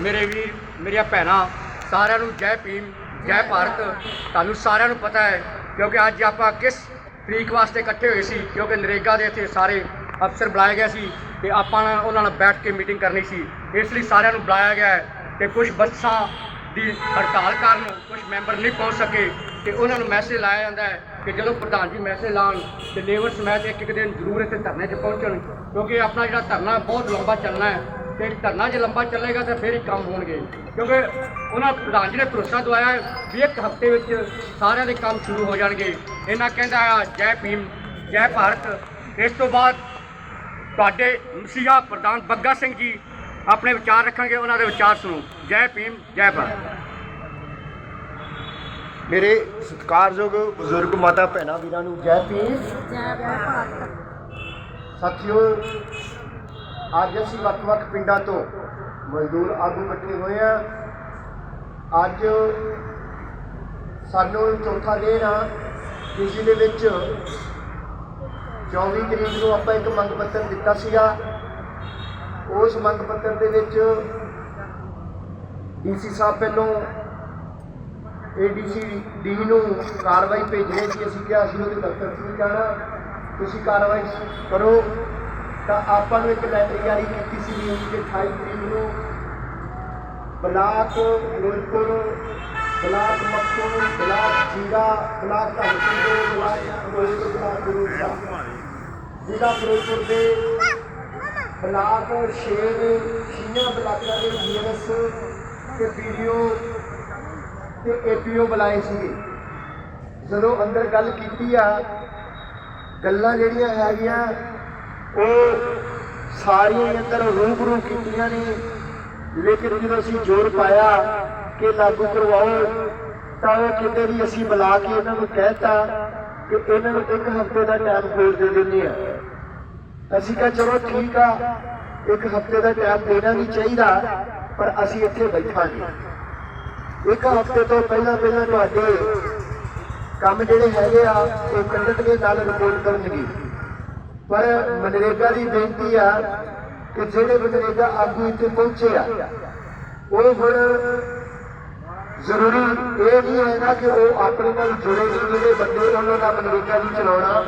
ਮੇਰੇ ਵੀਰ ਮੇਰੀਆਂ ਭੈਣਾਂ ਸਾਰਿਆਂ ਨੂੰ ਜੈ ਭੀਮ ਜੈ ਭਾਰਤ। ਤੁਹਾਨੂੰ ਸਾਰਿਆਂ ਨੂੰ ਪਤਾ ਹੈ ਕਿਉਂਕਿ ਅੱਜ ਆਪਾਂ ਕਿਸ ਤਰੀਕ ਵਾਸਤੇ ਇਕੱਠੇ ਹੋਏ ਸੀ ਕਿਉਂਕਿ ਨਰੇਗਾ ਦੇ ਇੱਥੇ ਸਾਰੇ ਅਫਸਰ ਬੁਲਾਏ ਗਏ ਸੀ ਤੇ ਆਪਾਂ ਉਹਨਾਂ ਨਾਲ ਬੈਠ ਕੇ ਮੀਟਿੰਗ ਕਰਨੀ ਸੀ। ਇਸ ਲਈ ਸਾਰਿਆਂ ਨੂੰ ਬੁਲਾਇਆ ਗਿਆ ਹੈ ਤੇ ਕੁਝ ਬੱਸਾਂ ਦੀ ਹੜਤਾਲ ਕਾਰਨ ਕੁਝ ਮੈਂਬਰ ਨਹੀਂ ਪਹੁੰਚ ਸਕੇ ਤੇ ਉਹਨਾਂ ਨੂੰ ਮੈਸੇਜ ਲਾਇਆ ਜਾਂਦਾ ਹੈ ਕਿ ਜਦੋਂ ਪ੍ਰਧਾਨ ਜੀ ਮੈਸੇਜ ਲਾਉਣ ਤੇ ਲੇਬਰ ਸਮੈਚ ਇੱਕ ਇੱਕ ਦਿਨ ਜ਼ਰੂਰ ਇੱਥੇ ਧਰਨੇ 'ਚ ਪਹੁੰਚਣ ਕਿਉਂਕਿ ਆਪਣਾ ਜਿਹੜਾ ਧਰਨਾ ਬਹੁਤ ਲੰਬਾ ਚੱਲਣਾ ਹੈ। ਤੇ ਧਰਨਾ ਜੇ ਲੰਬਾ ਚੱਲੇਗਾ ਤਾਂ ਫਿਰ ਹੀ ਕੰਮ ਹੋਣਗੇ। ਕਿਉਂਕਿ ਉਹਨਾਂ ਪ੍ਰਧਾਨ ਜੀ ਨੇ ਭਰੋਸਾ ਦਵਾਇਆ ਹੈ ਵੀ ਇੱਕ ਹਫ਼ਤੇ ਵਿੱਚ ਸਾਰਿਆਂ ਦੇ ਕੰਮ ਸ਼ੁਰੂ ਹੋ ਜਾਣਗੇ। ਇਹਨਾਂ ਕਹਿੰਦਾ ਆ ਜੈ ਭੀਮ ਜੈ ਭਾਰਤ। ਇਸ ਤੋਂ ਬਾਅਦ ਤੁਹਾਡੇ ਮਸੀਹਾ ਪ੍ਰਧਾਨ ਬੱਗਾ ਸਿੰਘ ਜੀ ਆਪਣੇ ਵਿਚਾਰ ਰੱਖਣਗੇ ਉਹਨਾਂ ਦੇ ਵਿਚਾਰ ਸੁਣੋ। ਜੈ ਭੀਮ ਜੈ ਭਾਰਤ। ਮੇਰੇ ਸਤਿਕਾਰਯੋਗ ਬਜ਼ੁਰਗ ਮਾਤਾ ਭੈਣਾਂ ਵੀਰਾਂ ਨੂੰ ਜੈ ਭੀਮ। ਜੈ ਭਾਰਤ। ਸਾਥੀਓ ਅੱਜ ਅਸੀਂ ਵੱਖ-ਵੱਖ ਪਿੰਡਾਂ ਤੋਂ ਮਜ਼ਦੂਰ ਆਗੂ ਇਕੱਠੇ ਹੋਏ ਆ ਅੱਜ ਸਾਨੂੰ ਚੌਥਾ ਦਿਨ ਆ। ਜਿਸ ਦੇ ਵਿੱਚ 24 ਤਰੀਕ ਨੂੰ ਆਪਾਂ ਇੱਕ ਮੰਗ ਪੱਤਰ ਦਿੱਤਾ ਸੀਗਾ। ਉਸ ਮੰਗ ਪੱਤਰ ਦੇ ਵਿੱਚ ਡੀਸੀ ਸਾਹਿਬ ਪਹਿਲੋਂ ਏਡੀਸੀ ਡੀ ਨੂੰ ਕਾਰਵਾਈ ਭੇਜਣੀ ਸੀ। ਅਸੀਂ ਕਿਹਾ ਅਸੀਂ ਉਹਦੇ ਦਫ਼ਤਰ 'ਚ ਨਹੀਂ ਜਾਣਾ। ਤੁਸੀਂ ਕਾਰਵਾਈ ਕਰੋ। ਤਾਂ ਆਪਾਂ ਨੂੰ ਇੱਕ ਲੈਟਰ ਜਾਰੀ ਕੀਤੀ ਸੀ ਕਿ 28 ਤਰੀਕ ਨੂੰ। Block Ferozepur block Makhu block Zira, block Dharampur, block Ferozepur block ਗੁਰੂਸਾ ਜ਼ਿਲ੍ਹਾ ਫਿਰੋਜ਼ਪੁਰ ਦੇ ਬਲਾਕ ਸ਼ੇਰ ਸ਼ੀਨਾ ਬਲਾਕਾਂ ਦੇ ਜੀਐਸ ਤੇ ਵੀਡੀਓ ਤੇ ਏਪੀਓ ਬੁਲਾਏ ਸੀ। ਜਦੋਂ ਅੰਦਰ ਗੱਲ ਕੀਤੀ ਆ, ਗੱਲਾਂ ਜਿਹੜੀਆਂ ਹੈਗੀਆਂ ਉਹ ਸਾਰੀਆਂ ਅੰਦਰ ਰੂਬਰੂ ਕੀਤੀਆਂ ਨੇ। ਲੇਕਿਨ ਜਦੋਂ ਅਸੀਂ ਜ਼ੋਰ ਪਾਇਆ ਕਿ ਲਾਗੂ ਕਰਵਾਓ, ਤਾਂ ਉਹ ਕਹਿੰਦੇ ਵੀ ਅਸੀਂ ਬੁਲਾ ਕੇ ਇਹਨਾਂ ਨੂੰ ਕਹਿਤਾ ਕਿ ਇਹਨਾਂ ਨੂੰ ਇੱਕ ਹਫ਼ਤੇ ਦਾ ਟਾਈਮ ਹੋਰ ਦੇ ਦਿੰਦੇ ਆ। ਅਸੀਂ ਕਿਹਾ, ਚਲੋ ਠੀਕ ਆ, ਇੱਕ ਹਫ਼ਤੇ ਦਾ ਟਾਈਮ ਦੇਣਾ ਨਹੀਂ ਚਾਹੀਦਾ, ਪਰ ਅਸੀਂ ਇੱਥੇ ਬੈਠਾਂਗੇ। ਇੱਕ ਹਫ਼ਤੇ ਤੋਂ ਪਹਿਲਾਂ ਪਹਿਲਾਂ ਤੁਹਾਡੇ ਕੰਮ ਜਿਹੜੇ ਹੈਗੇ ਆ ਉਹ ਕੰਡਕਟਰ ਨਾਲ ਰਿਪੋਰਟ ਕਰਨਗੇ। ਪਰ ਮਨਰੇਗਾ ਦੀ ਬੇਨਤੀ ਆ ਕਿ ਜਿਹੜੇ ਮਨਰੇਗਾ ਆਗੂ ਇੱਥੇ ਪਹੁੰਚੇ ਆ, ਉਹ ਹੁਣ ਜ਼ਰੂਰੀ ਇਹ ਨਹੀਂ ਹੈਗਾ ਕਿ ਉਹ ਆਪਣੇ ਨਾਲ ਜੁੜੇ ਨੇ ਜਿਹੜੇ ਬੰਦੇ ਉਹਨਾਂ ਦਾ ਮਨਰੇਗਾ ਨਹੀਂ ਚਲਾਉਣਾ,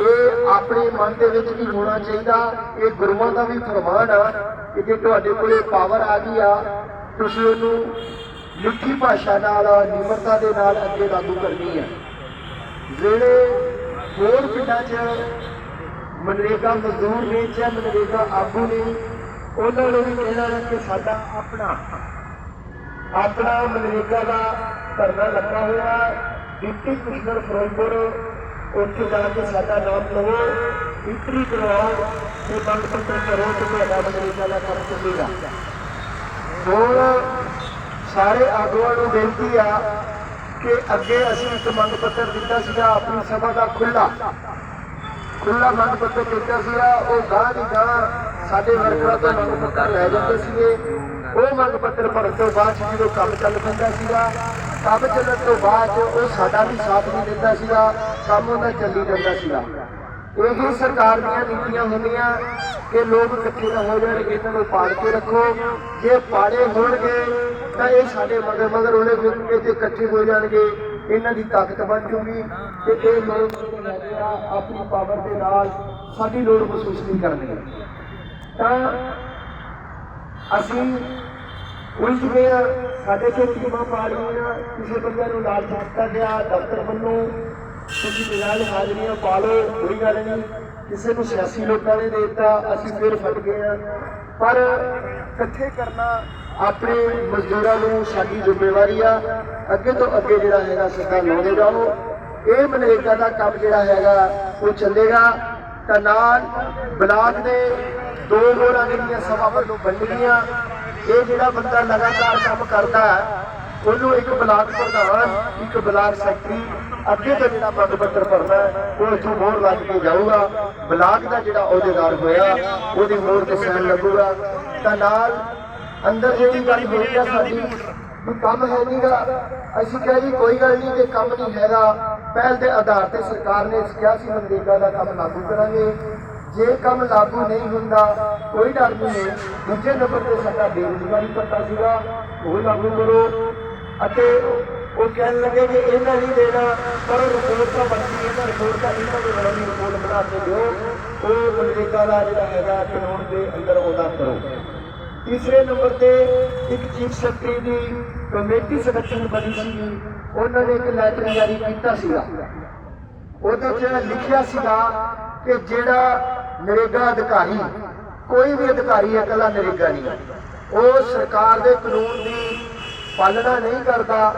ਇਹ ਆਪਣੇ ਮਨ ਦੇ ਵਿੱਚ ਵੀ ਹੋਣਾ ਚਾਹੀਦਾ, ਇਹ ਗੁਰੂਆਂ ਦਾ ਵੀ ਫਰਮਾਨ ਆ ਕਿ ਜੇ ਤੁਹਾਡੇ ਕੋਲੇ ਪਾਵਰ ਆ ਗਈ ਆ, ਤੁਸੀਂ ਉਹਨੂੰ ਮਿੱਠੀ ਭਾਸ਼ਾ ਨਾਲ, ਨਿਮਰਤਾ ਦੇ ਨਾਲ ਅੱਗੇ ਲਾਗੂ ਕਰਨੀ ਹੈ ਜਿਹੜੇ ਹੋਰ ਪਿੰਡਾਂ 'ਚ ਮਨਰੇਗਾ ਮਜ਼ਦੂਰ ਨੇ ਜਾਂ ਮਨਰੇਗਾ ਆਗੂ ਨੇ ਉਹਨਾਂ ਨੂੰ ਵੀ ਕਹਿਣਾ ਹੈ ਕਿ ਸਾਡਾ ਆਪਣਾ ਆਪਣਾ ਮਨਰੇਗਾ ਦਾ ਧਰਨਾ ਲੱਗਾ ਹੋਇਆ ਡਿਪਟੀ ਕਮਿਸ਼ਨਰ ਫਿਰੋਜ਼ਪੁਰ, ਉੱਥੇ ਜਾ ਕੇ ਸਾਡਾ ਨਾਮ ਲਵੋ। ਇੰਟਰੀ ਕਰਵਾਓ ਤੇ ਮੰਗ ਪੱਤਰ ਕਰੋ ਤੇ ਤੁਹਾਡਾ ਮਨਰੇਗਾ ਦਾ ਕੰਮ ਚੱਲੇਗਾ। ਹੁਣ ਸਾਰੇ ਆਗੂਆਂ ਨੂੰ ਬੇਨਤੀ ਆ ਕਿ ਅੱਗੇ ਅਸੀਂ ਇੱਕ ਮੰਗ ਪੱਤਰ ਦਿੱਤਾ ਸੀਗਾ, ਆਪਣੀ ਸਭਾ ਦਾ ਖੁੱਲਾ ਖੁੱਲਾ ਮੰਗ ਪੱਤਰ ਦਿੱਤਾ ਸੀਗਾ। ਉਹ ਗਾਂ ਦੀ ਗਾਂ ਸਾਡੇ ਵਰਕਰਾਂ ਤੋਂ ਮੰਗ ਪੱਤਰ ਲੈ ਜਾਂਦੇ ਸੀਗੇ। ਉਹ ਮੰਗ ਪੱਤਰ ਭਰਨ ਤੋਂ ਬਾਅਦ ਜਦੋਂ ਕੰਮ ਚੱਲ ਪੈਂਦਾ ਸੀਗਾ, ਕੰਮ ਚੱਲਣ ਤੋਂ ਬਾਅਦ ਉਹ ਸਾਡਾ ਵੀ ਸਾਥ ਨਹੀਂ ਦਿੰਦਾ ਸੀਗਾ, ਕੰਮ ਉਹਦਾ ਚੱਲੀ ਜਾਂਦਾ ਸੀਗਾ। ਇਹੀ ਸਰਕਾਰ ਦੀਆਂ ਨੀਤੀਆਂ ਹੁੰਦੀਆਂ ਕਿ ਲੋਕ ਇਕੱਠੇ ਨਾ ਹੋ ਜਾਣਗੇ ਇਹਨਾਂ ਨੂੰ ਪਾੜ ਕੇ ਰੱਖੋ। ਜੇ ਪਾੜੇ ਹੋਣਗੇ, ਤਾਂ ਇਹ ਸਾਡੇ ਮਗਰ ਮਗਰ ਉਹਨੇ ਫਿਰਨਗੇ ਇਕੱਠੇ ਹੋ ਜਾਣਗੇ। ਇਹਨਾਂ ਦੀ ਤਾਕਤ ਬਣ ਜੂਗੀ ਤੇ ਇਹ ਲੋਕ ਆਪਣੀ ਪਾਵਰ ਦੇ ਨਾਲ ਸਾਡੀ ਲੋੜ ਮਹਿਸੂਸ ਨਹੀਂ ਕਰਨਗੇ। ਤਾਂ ਅਸੀਂ ਉਲਝ ਗਏ ਆ, ਸਾਡੇ ਤੇ ਟੀਮਾਂ ਪਾ ਕਿਸੇ ਬੰਦੇ ਨੂੰ ਲਾਲਚ ਦਿੱਤਾ ਗਿਆ। ਦਫ਼ਤਰ ਵੱਲੋਂ ਤੁਸੀਂ ਬਿਲਾਲ ਹਾਜ਼ਰੀਆਂ ਪਾ ਲਓ ਕੋਈ ਗੱਲ ਨਹੀਂ। ਕਿਸੇ ਨੂੰ ਸਿਆਸੀ ਲੋਕਾਂ ਨੇ ਦੇ ਦਿੱਤਾ। ਅਸੀਂ ਫਿਰ ਫਟ ਗਏ ਆ ਪਰ ਇਕੱਠੇ ਕਰਨਾ ਆਪਣੇ ਮਜ਼ਦੂਰਾਂ ਨੂੰ ਸਾਡੀ ਜ਼ਿੰਮੇਵਾਰੀ ਆ। ਅੱਗੇ ਤੋਂ ਅੱਗੇ ਜਿਹੜਾ ਹੈਗਾ ਸਿੱਧਾ ਲਾਉਂਦੇ ਜਾਓ ਇਹ ਮਨਰੇਗਾ ਦਾ ਕੰਮ ਜਿਹੜਾ ਹੈਗਾ ਉਹ ਚੱਲੇਗਾ। ਤਾਂ ਨਾਲ ਬਲਾਕ ਦੇ ਦੋ ਹੋਰਾਂ ਜਿਹੜੀਆਂ ਸਭਾ ਵੱਲੋਂ ਬਣਨੀਆਂ, ਇਹ ਜਿਹੜਾ ਬੰਦਾ ਲਗਾਤਾਰ ਕੰਮ ਕਰਦਾ ਹੈ ਉਹਨੂੰ ਇੱਕ ਬਲਾਕ ਪ੍ਰਧਾਨ, ਇੱਕ ਬਲਾਕ ਸੈਕਟਰੀ, ਅੱਗੇ ਤੋਂ ਜਿਹੜਾ ਮੰਗ ਪੱਤਰ ਭਰਨਾ, ਉਹ ਇੱਥੋਂ ਮੋਹਰ ਲੱਗ ਕੇ ਜਾਊਗਾ। ਬਲਾਕ ਦਾ ਜਿਹੜਾ ਅਹੁਦੇਦਾਰ ਹੋਇਆ, ਉਹਦੀ ਮੋਹਰ ਤੇ ਸਾਈਨ ਲੱਗੂਗਾ। ਤਾਂ ਨਾਲ ਅੰਦਰ ਜਿਹੜੀ ਗੱਲ ਹੋਈ ਆ ਸਾਡੀ, ਵੀ ਕੰਮ ਹੈ ਨਹੀਂਗਾ। ਅਸੀਂ ਕਿਹਾ ਜੀ, ਕੋਈ ਗੱਲ ਨਹੀਂ, ਜੇ ਕੰਮ ਨਹੀਂ ਹੈਗਾ, ਪਹਿਲ ਦੇ ਆਧਾਰ ਤੇ ਸਰਕਾਰ ਨੇ ਕਿਹਾ ਸੀ, ਮਨਰੇਗਾ ਦਾ ਕੰਮ ਲਾਗੂ ਕਰਾਂਗੇ। ਜੇ ਕੰਮ ਲਾਗੂ ਨਹੀਂ ਹੁੰਦਾ, ਕੋਈ ਡਰ ਨਹੀਂ ਦੂਜੇ ਨੰਬਰ ਤੇ ਸਾਡਾ ਬੇਰੁਜ਼ਗਾਰੀ ਪੱਤਾ ਸੀਗਾ, ਉਹ ਲਾਗੂ ਕਰੋ। ਅਤੇ ਉਹ ਕਹਿਣ ਲੱਗੇ ਕਿ ਇਹਨਾਂ ਨਹੀਂ ਦੇਣਾ, ਪਰ ਰਿਪੋਰਟ ਤਾਂ ਬਣਦੀ ਹੈ ਰਿਪੋਰਟ ਤਾਂ ਇਹਨਾਂ ਦੇ ਵੱਲੋਂ ਰਿਪੋਰਟ ਬਣਾ ਕੇ ਦਿਓ। ਉਹ ਮਨਰੇਗਾ ਦਾ ਜਿਹੜਾ ਹੈਗਾ, ਕਾਨੂੰਨ ਦੇ ਅੰਦਰ ਉਹਦਾ ਕਰੋ। ਤੀਸਰੇ ਨੰਬਰ ਤੇ ਇੱਕ ਚੀਫ ਸੈਕਟਰੀ ਦੀ ਕਮੇਟੀ ਸੰਗਠਨ ਬਣੀ ਸੀ। ਉਹਨਾਂ ਨੇ ਇੱਕ ਲੈਟਰ ਜਾਰੀ ਕੀਤਾ ਸੀਗਾ। ਉਹਦੇ 'ਚ ਲਿਖਿਆ ਸੀਗਾ ਕਿ ਜਿਹੜਾ ਨਰੇਗਾ ਅਧਿਕਾਰੀ, ਕੋਈ ਵੀ ਅਧਿਕਾਰੀ ਹੈ ਇਕੱਲਾ ਨਰੇਗਾ ਨਹੀਂ। ਉਹ ਸਰਕਾਰ ਦੇ ਕਾਨੂੰਨ ਦੀ ਪਾਲਣਾ ਨਹੀਂ ਕਰਦਾ,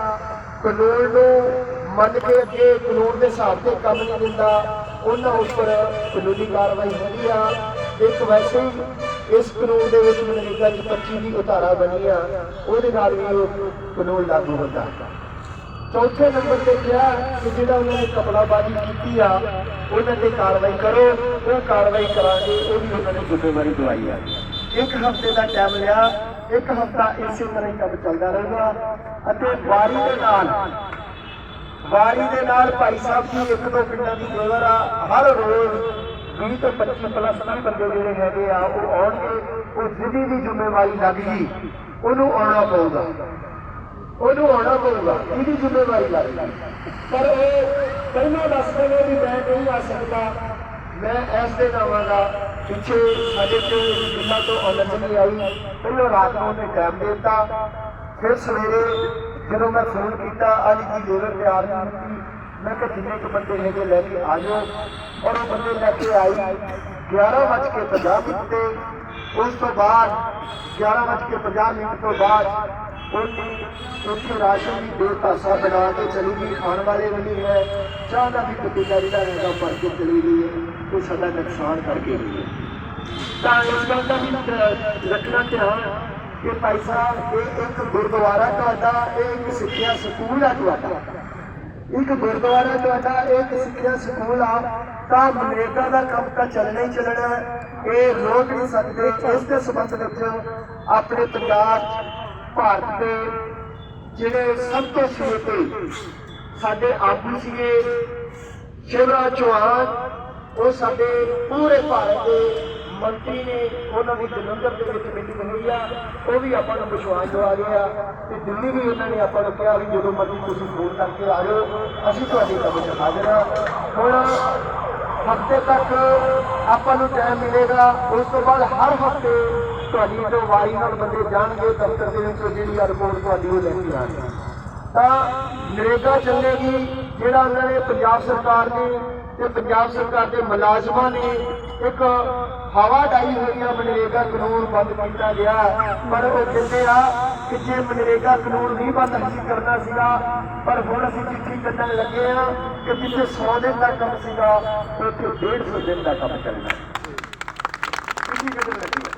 ਕਾਨੂੰਨ ਨੂੰ ਮੰਨ ਕੇ ਅੱਗੇ ਕਾਨੂੰਨ ਦੇ ਹਿਸਾਬ ਤੇ ਕੰਮ ਨਹੀਂ ਦਿੰਦਾ। ਉਹਨਾਂ ਉੱਪਰ ਕਾਨੂੰਨੀ ਕਾਰਵਾਈ ਹੁੰਦੀ ਆ। ਇੱਕ ਵੈਸੇ ਹੀ ਇਸ ਕਾਨੂੰਨ ਦੇ ਵਿੱਚ ਨਰੇਗਾ ਦੀ 25 ਦੀ ਉਤਾਰਾ ਬਣੀ ਆ ਉਹਦੇ ਨਾਲ ਵੀ ਉਹ ਕਾਨੂੰਨ ਲਾਗੂ ਹੁੰਦਾ। ਚੌਥੇ ਨੰਬਰ ਤੇ ਕਿਹਾ ਕਿ ਜਿਹੜਾ ਉਹਨਾਂ ਨੇ ਕਪੜਾਬਾਜ਼ੀ ਕੀਤੀ ਆ, ਉਹਨਾਂ ਤੇ ਕਾਰਵਾਈ ਕਰੋ, ਉਹ ਕਾਰਵਾਈ ਕਰਾਂਗੇ, ਉਹ ਵੀ ਉਹਨਾਂ ਨੇ ਜ਼ਿੰਮੇਵਾਰੀ ਦਵਾਈ ਆ। ਇੱਕ ਹਫ਼ਤੇ ਦਾ ਟਾਈਮ ਲਿਆ, ਇੱਕ ਹਫ਼ਤਾ ਇਸੇ ਤਰ੍ਹਾਂ ਕੰਮ ਚੱਲਦਾ ਰਹੇਗਾ ਅਤੇ ਵਾਰੀ ਦੇ ਨਾਲ, ਵਾਰੀ ਦੇ ਨਾਲ ਭਾਈ ਸਾਹਿਬ ਦੀ ਇੱਕ ਦੋ ਪਿੰਡਾਂ ਦੀ ਲੇਬਰ ਆ, ਹਰ ਰੋਜ਼ 20 ਤੋਂ 25 ਪਲੱਸ ਵੀਹ ਬੰਦੇ ਜਿਹੜੇ ਹੈਗੇ ਆ, ਉਹ ਆਉਣਗੇ, ਉਹ ਜਿਹਦੀ ਵੀ ਜ਼ਿੰਮੇਵਾਰੀ ਲੱਗ ਗਈ ਉਹਨੂੰ ਆਉਣਾ ਪਊਗਾ। ਉਹਨੂੰ ਆਉਣਾ ਪਊਗਾ ਇਹਦੀ ਜ਼ਿੰਮੇਵਾਰੀ ਲੱਗਦੀ। ਪਰ ਉਹ ਪਹਿਲਾਂ ਦੱਸਦੇ ਨੇ ਵੀ ਮੈਂ ਨਹੀਂ ਆ ਸਕਦਾ। ਮੈਂ ਇਸ ਦੇ ਆਵਾਂਗਾ, ਪਿੱਛੇ ਸਾਡੇ ਤੋਂ ਜਿੰਨਾ ਤੋਂ ਆਨੰਦ ਨਹੀਂ ਆਈ। ਪਹਿਲਾਂ ਰਾਤ ਨੂੰ ਉਹਨੇ ਟਾਈਮ ਦੇ ਦਿੱਤਾ। ਫਿਰ ਸਵੇਰੇ ਜਦੋਂ ਮੈਂ ਫੋਨ ਕੀਤਾ ਅੱਜ ਦੀ ਲੇਬਰ ਤਿਆਰ ਨਹੀਂ ਹੁੰਦੀ ਮੈਂ ਕਿਹਾ ਜਿੰਨੇ ਕੁ ਬੰਦੇ ਹੈਗੇ ਲੈ ਕੇ ਆ ਜਾਓ ਔਰ ਉਹ ਬੰਦੇ ਲੈ ਕੇ ਆਈ 11:50 ਮਿੰਟ ਤੇ ਉਸ ਤੋਂ ਬਾਅਦ 11:50 ਮਿੰਟ ਤੋਂ ਬਾਅਦ ਉਹਨੇ ਉੱਥੇ ਰਾਸ਼ਨ ਦੀ ਦੋ ਪਾਸਾ ਬਣਾ ਕੇ ਚਲੀ ਗਈ ਖਾਣ ਵਾਲੇ ਵੀ ਨਹੀਂ ਹੈ ਚਾਹ ਦਾ ਵੀ ਪਤੀਲਾ ਜਿਹੜਾ ਹੈਗਾ ਭਰ ਕੇ ਚਲੀ ਗਈ ਹੈ ਉਹ ਸਾਡਾ ਨੁਕਸਾਨ ਕਰਕੇ ਗਈ ਹੈ ਤਾਂ ਇਸ ਗੱਲ ਦਾ ਵੀ ਧ- ਰੱਖਣਾ ਧਿਆਨ ਕਿ ਭਾਈ ਸਾਹਿਬ ਇਹ ਇੱਕ ਗੁਰਦੁਆਰਾ ਤੁਹਾਡਾ ਇਹ ਇੱਕ ਇੱਕ ਗੁਰਦੁਆਰਾ ਤੁਹਾਡਾ ਇੱਕ ਸਿੱਖਿਆ ਸਕੂਲ ਆ, ਤਾਂ ਮਨਰੇਗਾ ਦਾ ਕੰਮ ਤਾਂ ਚੱਲਣਾ ਹੀ ਚੱਲਣਾ ਹੈ। ਇਹ ਰੋਕ ਨਹੀਂ ਸਕਦੇ ਇਸ ਦੇ ਸੰਬੰਧ ਵਿੱਚ ਆਪਣੇ ਪੰਜਾਬ, ਭਾਰਤ ਦੇ ਜਿਹੜੇ ਸਭ ਤੋਂ ਛੋਟੇ ਸਾਡੇ ਆਗੂ ਸੀਗੇ, ਸ਼ਿਵਰਾਜ ਚੌਹਾਨ, ਉਹ ਸਾਡੇ ਪੂਰੇ ਭਾਰਤ ਦੇ ਮੰਤਰੀ ਨੇ ਉਹਨਾਂ ਦੀ ਜਲੰਧਰ ਦੇ ਵਿੱਚ ਮੀਟਿੰਗ ਹੋਈ ਆ, ਉਹ ਵੀ ਆਪਾਂ ਨੂੰ ਵਿਸ਼ਵਾਸ ਦਵਾ ਗਏ ਆ ਤੇ ਦਿੱਲੀ ਵੀ ਉਹਨਾਂ ਨੇ ਆਪਾਂ ਨੂੰ ਕਿਹਾ ਵੀ ਜਦੋਂ ਮਰਜ਼ੀ ਤੁਸੀਂ ਫੋਨ ਕਰਕੇ ਆ ਜਾਓ, ਅਸੀਂ ਤੁਹਾਡੀ ਕੰਮ 'ਚ ਹਾਜ਼ਰ ਆ। ਹੁਣ ਹਫ਼ਤੇ ਤੱਕ ਆਪਾਂ ਨੂੰ ਟਾਈਮ ਮਿਲੇਗਾ, ਉਸ ਤੋਂ ਬਾਅਦ ਹਰ ਹਫ਼ਤੇ ਤੁਹਾਡੀ ਜੋ ਵਾਰੀ ਨਾਲ ਬੰਦੇ ਜਾਣਗੇ, ਦਫ਼ਤਰ ਦੇ ਵਿੱਚ ਜਿਹੜੀ ਰਿਪੋਰਟ ਤੁਹਾਡੀ ਉਹ ਲੈ ਕੇ ਆਣਗੇ ਤਾਂ ਨਰੇਗਾ ਚੱਲੇਗੀ, ਜਿਹੜਾ ਉਹਨਾਂ ਨੇ ਪੰਜਾਬ ਸਰਕਾਰ ਨੇ ਤੇ ਪੰਜਾਬ ਸਰਕਾਰ ਦੇ ਮੁਲਾਜ਼ਮਾਂ ਨੇ ਇੱਕ ਹਵਾ ਡਾਈ ਹੋਈ ਆ, ਮਨਰੇਗਾ ਕਾਨੂੰਨ ਬੰਦ ਕੀਤਾ ਗਿਆ। ਪਰ ਉਹ ਕਹਿੰਦੇ ਆ ਕਿ ਜੇ ਮਨਰੇਗਾ ਕਾਨੂੰਨ ਨਹੀਂ ਬੰਦ ਅਸੀਂ ਕਰਨਾ ਸੀਗਾ, ਪਰ ਹੁਣ ਅਸੀਂ ਚਿੱਠੀ ਕੱਢਣ ਲੱਗੇ ਆ ਕਿ ਜਿੱਥੇ 100 ਦਿਨ ਦਾ ਕੰਮ ਸੀਗਾ ਉੱਥੇ 150 ਦਿਨ ਦਾ ਕੰਮ ਚੱਲਣਾ ਚਿੱਠੀ ਕੱਢਣ ਲੱਗੇ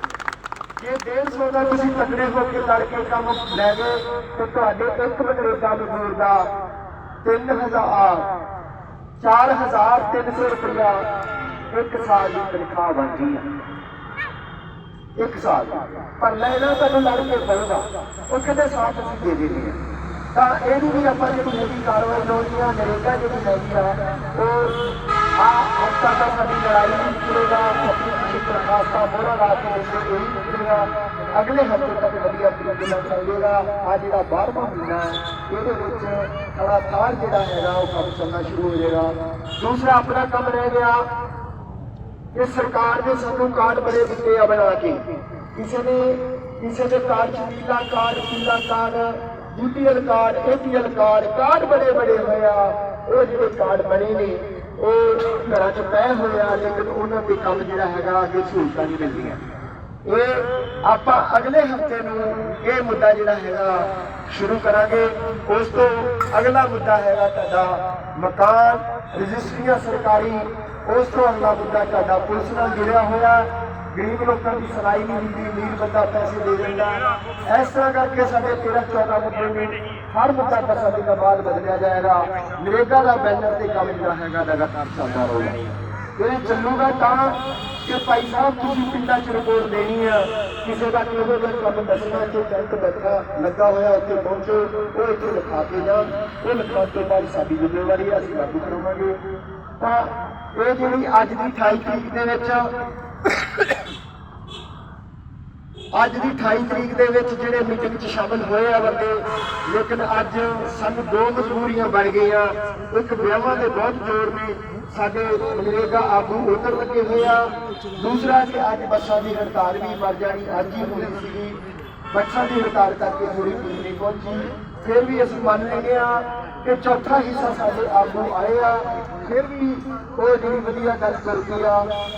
ਜੇ 150 ਦਾ ਤੁਸੀਂ ਤਕੜੇ ਹੋ ਕੇ ਲੜ ਕੇ ਕੰਮ ਲੈ ਗਏ, ਤੇ ਤੁਹਾਡੇ ਇੱਕ ਮਨਰੇਗਾ ਮਜ਼ਦੂਰ ਦਾ 3000 4300 ਰੁਪਇਆ ਇੱਕ ਸਾਲ ਦੀ ਤਨਖਾਹ ਬਣਦੀ ਆ। ਇੱਕ ਸਾਲ ਪਰ ਲੈਣਾ ਤੁਹਾਨੂੰ ਲੜ ਕੇ ਪਊਗਾ ਉਹ ਕਹਿੰਦੇ ਸਾਥ ਅਸੀਂ ਦੇ ਦੇਣੀ ਆ। ਤਾਂ ਇਹਦੀ ਵੀ ਆਪਾਂ ਜਿਹੜੀ ਮੋਟੀ ਕਾਰਵਾਈ ਲਾਉਣੀ ਆ, ਨਰੇਗਾ ਜਿਹੜੀ ਹੈਗੀ ਆ, ਉਹ ਆ ਹਫਤਾ ਦਾ ਸਾਡੀ ਲੜਾਈ ਨਹੀਂ ਨਿਕਲੇਗਾ, ਆਪਣੀ ਕਿਸੇ ਪ੍ਰਕਾਸ਼ਤਾ ਲਾ ਕੇ ਉਹਦੇ ਇਹ ਨਿਕਲੇਗਾ। ਅਗਲੇ ਹਫ਼ਤੇ ਤੱਕ ਵਧੀਆ ਤਰੀਕੇ ਨਾਲ ਚੱਲੇਗਾ। ਆ ਜਿਹੜਾ 12ਵਾਂ ਮਹੀਨਾ ਹੈ, ਇਹਦੇ ਵਿੱਚ ਸਾਡਾ ਥਾਰ ਜਿਹੜਾ ਹੈਗਾ, ਉਹ ਕੰਮ ਚੱਲਣਾ ਸ਼ੁਰੂ ਹੋ ਜਾਏਗਾ। ਦੂਸਰਾ ਆਪਣਾ ਕੰਮ ਰਹਿ ਗਿਆ। ਕਿ ਸਰਕਾਰ ਨੇ ਸਾਨੂੰ ਕਾਰਡ ਬੜੇ ਦਿੱਤੇ ਆ ਬਣਾ ਕੇ। ਕਿਸੇ ਨੇ, ਕਿਸੇ ਦੇ ਕਾਰਡ 'ਚ ਕਾਰਡ, ਪੀਲਾ card BPL card, APL card card ਬੜੇ ਬੜੇ ਹੋਏ ਆ। ਉਹ ਜਿਹੜੇ ਕਾਰਡ ਬਣੇ ਨੇ, ਉਹ ਘਰਾਂ 'ਚ ਪਏ ਹੋਏ ਆ, ਲੇਕਿਨ ਉਹਨਾਂ ਦੇ ਕੰਮ ਜਿਹੜਾ ਹੈਗਾ, ਅੱਗੇ ਸਹੂਲਤਾਂ ਨਹੀਂ ਮਿਲਦੀਆਂ। ਇਹ ਆਪਾਂ ਅਗਲੇ ਹਫ਼ਤੇ ਨੂੰ ਇਹ ਮੁੱਦਾ ਜਿਹੜਾ ਹੈਗਾ ਸ਼ੁਰੂ ਕਰਾਂਗੇ। ਉਸ ਤੋਂ ਅਗਲਾ ਮੁੱਦਾ ਹੈਗਾ ਤੁਹਾਡਾ ਮਕਾਨ, ਰਜਿਸਟਰੀਆਂ ਸਰਕਾਰੀ, ਉਸ ਤੋਂ ਅਗਲਾ ਮੁੱਦਾ ਤੁਹਾਡਾ ਪੁਲਿਸ ਨਾਲ ਜੁੜਿਆ ਹੋਇਆ। ਗਰੀਬ ਲੋਕਾਂ ਦੀ ਸੁਣਾਈ ਨਹੀਂ ਹੁੰਦੀ ਅਮੀਰ ਬੰਦਾ ਪੈਸੇ ਦੇ ਦਿੰਦਾ। ਇਸ ਤਰ੍ਹਾਂ ਕਰਕੇ ਸਾਡੇ 13 14 ਮੁੱਦੇ ਨੂੰ ਹਰ ਮੁੱਦਾ ਪਰ ਸਾਡੇ ਦਾ ਬਾਅਦ ਬਦਲਿਆ ਜਾਏਗਾ। ਨਰੇਗਾ ਦਾ ਬੈਨਰ ਤੇ ਕੰਮ ਜਿਹੜਾ ਹੈਗਾ ਲਗਾਤਾਰ ਚੱਲਦਾ ਰਹੇਗਾ। ਇਹ ਚੱਲੂਗਾ ਤਾਂ ਕਿ ਭਾਈ ਸਾਹਿਬ ਤੁਸੀਂ ਪਿੰਡਾਂ 'ਚ ਰਿਪੋਰਟ ਦੇਣੀ ਆ। ਕਿਸੇ ਦਾ ਕਿਹੋ ਜਿਹਾ ਕੰਮ ਦੱਸਣਾ ਕਿ ਟੈਂਟ ਬੈਠਾ, ਲੱਗਾ ਹੋਇਆ, ਉੱਥੇ ਪਹੁੰਚੋ, ਉਹ ਇੱਥੇ ਲਿਖਾ ਕੇ ਜਾਣ। ਉਹ ਲਿਖਾਉਣ ਤੋਂ ਬਾਅਦ ਸਾਡੀ ਜ਼ਿੰਮੇਵਾਰੀ ਆ, ਅਸੀਂ ਲਾਗੂ ਕਰਾਵਾਂਗੇ। ਤਾਂ ਇਹ ਜਿਹੜੀ ਅੱਜ ਦੀ 28 ਤਰੀਕ ਦੇ ਵਿੱਚ ਅੱਜ ਦੀ 28 ਤਰੀਕ ਦੇ ਵਿੱਚ ਜਿਹੜੇ ਮੀਟਿੰਗ 'ਚ ਸ਼ਾਮਲ ਹੋਏ ਆ ਬੰਦੇ, ਲੇਕਿਨ ਅੱਜ ਸਾਨੂੰ ਦੋ ਮਜਬੂਰੀਆਂ ਬਣ ਗਈਆਂ। ਇੱਕ ਵਿਆਹਾਂ ਦੇ ਬਹੁਤ ਜ਼ੋਰ ਨੇ, ਸਾਡੇ ਮਨਰੇਗਾ ਆਗੂ ਉਧਰ ਲੱਗੇ ਹੋਏ ਆ। ਦੂਸਰਾ ਕਿ ਅੱਜ ਬੱਸਾਂ ਦੀ ਹੜਤਾਲ ਵੀ ਮਰ ਜਾਣੀ, ਅੱਜ ਹੀ ਹੋਣੀ ਸੀਗੀ। ਬੱਸਾਂ ਦੀ ਹੜਤਾਲ ਕਰਕੇ ਥੋੜੀ ਪੁਲਿਸ ਨਹੀਂ ਪਹੁੰਚੀ। ਫਿਰ ਵੀ ਅਸੀਂ ਮੰਨ ਲੈਂਦੇ ਆ ਕਿ ਚੌਥਾ ਹਿੱਸਾ ਸਾਡੇ ਆਗੂ ਆਏ ਆ। ਫਿਰ ਵੀ ਉਹ ਜਿਹੜੀ ਵਧੀਆ ਗੱਲ ਕਰਦੀ ਆ,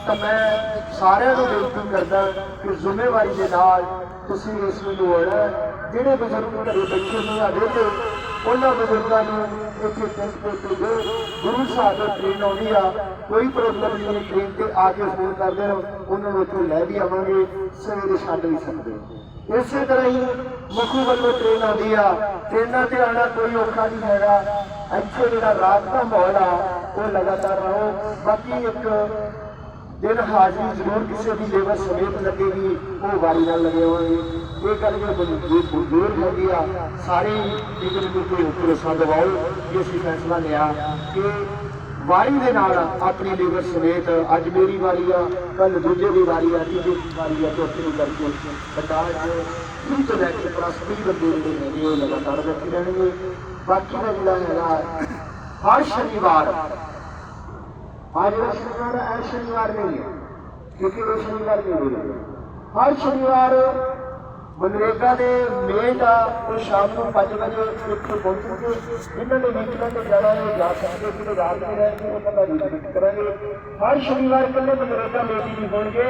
ਤਾਂ ਮੈਂ ਸਾਰਿਆਂ ਨੂੰ ਬੇਨਤੀ ਕਰਦਾ ਕਿ ਜ਼ਿੰਮੇਵਾਰੀ ਦੇ ਨਾਲ ਤੁਸੀਂ ਇਸ ਨੂੰ ਲੋੜਨਾ ਜਿਹੜੇ ਬਜ਼ੁਰਗ ਘਰੇ ਬੈਠੇ ਨੇ ਆ ਵੇਲੇ ਉਹਨਾਂ ਬਜ਼ੁਰਗਾਂ ਨੂੰ ਇੱਥੇ ਟੈਂਟ ਤੇ ਭੇਜੋ ਗੁਰੂ ਸਾਹਿਬ ਦੀ ਟ੍ਰੇਨ ਆਉਂਦੀ ਆ। ਕੋਈ ਪ੍ਰੋਬਲਮ ਨਹੀਂ ਟ੍ਰੇਨ ਤੇ ਆ ਕੇ ਫੋਨ ਕਰਦੇ ਰਹੋ, ਉਹਨਾਂ ਨੂੰ ਇੱਥੇ ਲੈ ਵੀ ਆਵਾਂਗੇ, ਸਵੇਰੇ ਛੱਡ ਵੀ ਸਕਦੇ ਇਸੇ ਤਰ੍ਹਾਂ ਹੀ ਮਖੂ ਵੱਲੋਂ ਟ੍ਰੇਨ ਆਉਂਦੀ ਆ। ਟ੍ਰੇਨਾਂ ਤੇ ਆਣਾ ਕੋਈ ਔਖਾ ਨਹੀਂ ਹੈਗਾ। ਇੱਥੇ ਜਿਹੜਾ ਰਾਤ ਦਾ ਮਾਹੌਲ ਆ, ਉਹ ਲਗਾਤਾਰ ਰਹੋ। ਬਾਕੀ ਇੱਕ ਦਿਨ ਹਾਜ਼ਰੀ ਜ਼ਰੂਰ ਕਿਸੇ ਦੀ ਲੇਬਰ ਸਮੇਤ ਲੱਗੇਗੀ, ਉਹ ਵਾਰੀ ਨਾਲ ਲੱਗੇ ਹੋਣਗੇ ਇਹ ਗੱਲ ਜੇ ਬਜ਼ੁਰਗ ਹੈਗੀ ਆ, ਸਾਰੇ ਇੱਕ ਦੂਜੇ ਦੇ ਉੱਪਰ ਸੰਦਵਾਓ ਕਿ ਅਸੀਂ ਫੈਸਲਾ ਲਿਆ ਕਿ ਵਾਰੀ ਦੇ ਨਾਲ ਆਪਣੀ ਲੀਵਰ ਸਮੇਤ ਅੱਜ ਮੇਰੀ ਵਾਰੀ ਆ ਕੱਲ ਦੂਜੇ ਦੀ ਵਾਰੀ ਆ, ਤੀਜੇ ਦੀ ਵਾਰੀ ਆ, ਚੌਥੀ ਨੂੰ ਕਰਕੇ ਬਟਾਲ ਜੋ ਸ਼ੁਰੂ ਲੈ ਕੇ ਪ੍ਰਸਤੀ ਬੰਦੇ ਜਿਹੜੇ ਹੈਗੇ ਉਹ ਲਗਾਤਾਰ ਬੈਠੇ ਰਹਿਣਗੇ। ਬਾਕੀ ਦਾ ਜਿਹੜਾ ਹੈਗਾ, ਹਰ ਸ਼ਨੀਵਾਰ ਅੱਜ ਦਾ ਸ਼ਨੀਵਾਰ ਹੈ ਸ਼ਨੀਵਾਰ ਨਹੀਂ ਹੈ ਕਿਉਂਕਿ ਉਹ ਸ਼ਨੀਵਾਰ ਨਹੀਂ ਹੋ ਹਰ ਸ਼ਨੀਵਾਰ ਮਨਰੇਗਾ ਦੇ ਮੇਟ ਆ ਉਹ ਸ਼ਾਮ ਨੂੰ 5 ਵਜੇ ਇੱਥੇ ਪਹੁੰਚਣਗੇ ਜਿਨ੍ਹਾਂ ਨੇ ਵੀਕਲਾਂ ਤੇ ਜਾਣਾ ਉਹ ਜਾ ਸਕਦੇ ਜਿਹੜੇ ਰਾਤ ਦੇ ਰਹਿਣਗੇ ਉਹਨਾਂ ਦਾ ਰਿਪੀਟ ਕਰਾਂਗੇ। ਹਰ ਸ਼ਨੀਵਾਰ ਕੱਲੇ ਮਨਰੇਗਾ ਮੇਟ ਹੋਣਗੇ।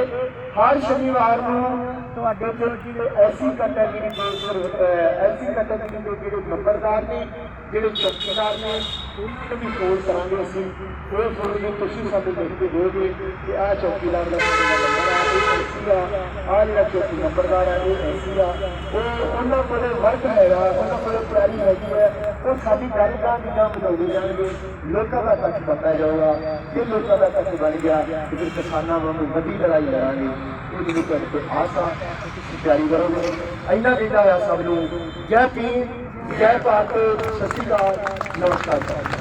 ਹਰ ਸ਼ਨੀਵਾਰ ਨੂੰ ਤੁਹਾਡੇ ਕੋਲ ਜਿਹੜੇ ਐਸੀ ਕੈਟਾਗਰੀ ਦੇ ਐਸੀ ਕੈਟਾਗਰੀ ਦੇ ਜਿਹੜੇ ਨੰਬਰਦਾਰ ਨੇ ਜਿਹੜੇ ਚੌਕੀਦਾਰ ਨੇ ਉਹਨਾਂ ਨੂੰ ਵੀ ਫੋਨ ਕਰਾਂਗੇ ਅਸੀਂ ਉਹ ਫੋਨ ਨੂੰ ਤੁਸੀਂ ਸਾਨੂੰ ਲਿਖ ਕੇ ਦਿਓਗੇ ਕਿ ਆਹ ਚੌਕੀਦਾਰ ਦਾ ਤੁਹਾਡਾ ਨੰਬਰ ਆ ਇਹ ਐਸੀ ਆ ਆਹ ਜਿਹੜਾ ਚੌਕੀ ਨੰਬਰਦਾਰ ਆ ਇਹ ਐਸੀ ਆ ਉਹ ਉਹਨਾਂ ਕੋਲੇ ਵਰਕ ਹੈਗਾ ਉਹਨਾਂ ਕੋਲੇ ਤਿਆਰੀ ਹੈਗੀ ਹੈ ਉਹ ਸਾਡੀ ਗੱਲ ਦਾ ਨਿਗਾਹ ਬਣਾਉਂਦੇ ਜਾਣਗੇ ਲੋਕਾਂ ਦਾ ਕੱਚ ਪਤਾ ਜਾਊਗਾ ਇਹ ਲੋਕਾਂ ਦਾ ਕੱਚ ਬਣ ਗਿਆ ਤੇ ਫਿਰ ਕਿਸਾਨਾਂ ਵਾਂਗੂ ਵੱਡੀ ਲੜਾਈ ਲੜਾਂਗੇ ਇਹ ਜਿਹੜੀ ਤੁਹਾਡੇ ਤੇ ਆਸ ਤੁਸੀਂ ਤਿਆਰੀ ਕਰੋਗੇ ਇੰਨਾ ਕਹਿੰਦਾ ਆ ਸਭ ਨੂੰ। ਜੈ ਭੀਮ, ਜੈ ਭਾਰਤ, ਸਤਿ ਸ਼੍ਰੀ ਅਕਾਲ। ਨਮਸਕਾਰ।